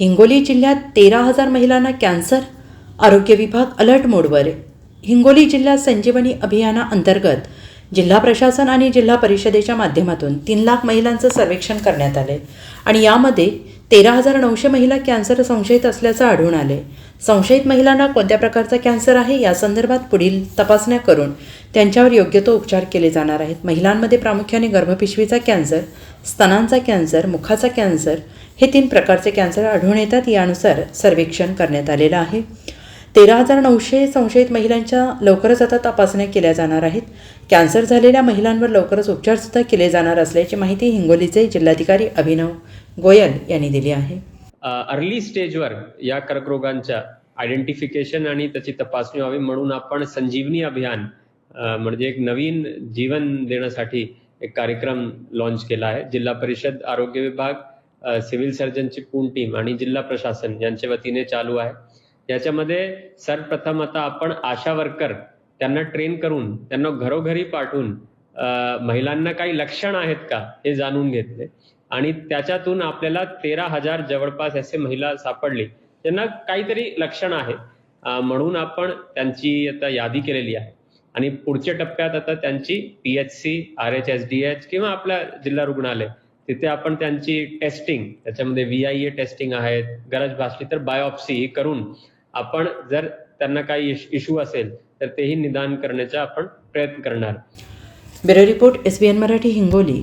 हिंगोली जिल्ह्यात तेरा हजार महिलांना कॅन्सर आरोग्य विभाग अलर्ट मोडवर. हिंगोली जिल्हा संजीवनी अभियानाअंतर्गत जिल्हा प्रशासन आणि जिल्हा परिषदेच्या माध्यमातून तीन लाख महिलांचं सर्वेक्षण करण्यात आले आणि यामध्ये तेरा हजार नऊशे महिला कॅन्सर संशयित असल्याचं आढळून आले संशयित महिलांना कोणत्या प्रकारचा कॅन्सर आहे या संदर्भात पुढील तपासण्या करून त्यांच्यावर योग्य तो उपचार केले जाणार आहेत. महिलांमध्ये प्रामुख्याने गर्भपिशवीचा कॅन्सर स्तनांचा कॅन्सर मुखाचा कॅन्सर हे तीन प्रकारचे कॅन्सर आढळून येतात. यानुसार सर्वेक्षण करण्यात आलेलं आहे. तेरा हजार नऊशे संशयित महिलांच्या लवकरच आता तपासण्या केल्या जाणार आहेत. कॅन्सर झालेल्या महिलांवर लवकरच उपचारसुद्धा केले जाणार असल्याची माहिती हिंगोलीचे जिल्हाधिकारी अभिनव गोयल यांनी दिली आहे. अर्ली स्टेजवर या कर्करोगांच्या आयडेंटिफिकेशन आणि त्याची तपासणी व्हावी म्हणून आपण संजीवनी अभियान म्हणजे एक नवीन जीवन देण्यासाठी एक कार्यक्रम लॉन्च केला आहे. जिल्हा परिषद आरोग्य विभाग सिव्हिल सर्जनची पूर्ण टीम आणि जिल्हा प्रशासन यांच्या वतीने चालू आहे. याच्यामध्ये सर्वप्रथम आता आपण आशा वर्कर त्यांना ट्रेन करून त्यांना घरोघरी पाठवून महिलांना काही लक्षण आहेत का हे जाणून घेतले. आणि त्याच्यातून आपल्याला तेरा हजार जवळपास असे महिला सापडले. त्यांना काहीतरी लक्षण आहे म्हणून आपण त्यांची आता यादी केलेली आहे. आणि पुढच्या टप्प्यात आता त्यांची P H C R H S D H किंवा आपल्या जिल्हा रुग्णालय तिथे आपण त्यांची टेस्टिंग त्याच्यामध्ये व्ही आय ए टेस्टिंग आहेत गरज भासली तर बायोप्सी करून आपण जर त्यांना काही इश्यू असेल तर तेही निदान करण्याचा आपण प्रयत्न करणार. Bureau report S B N Marathi Hingoli.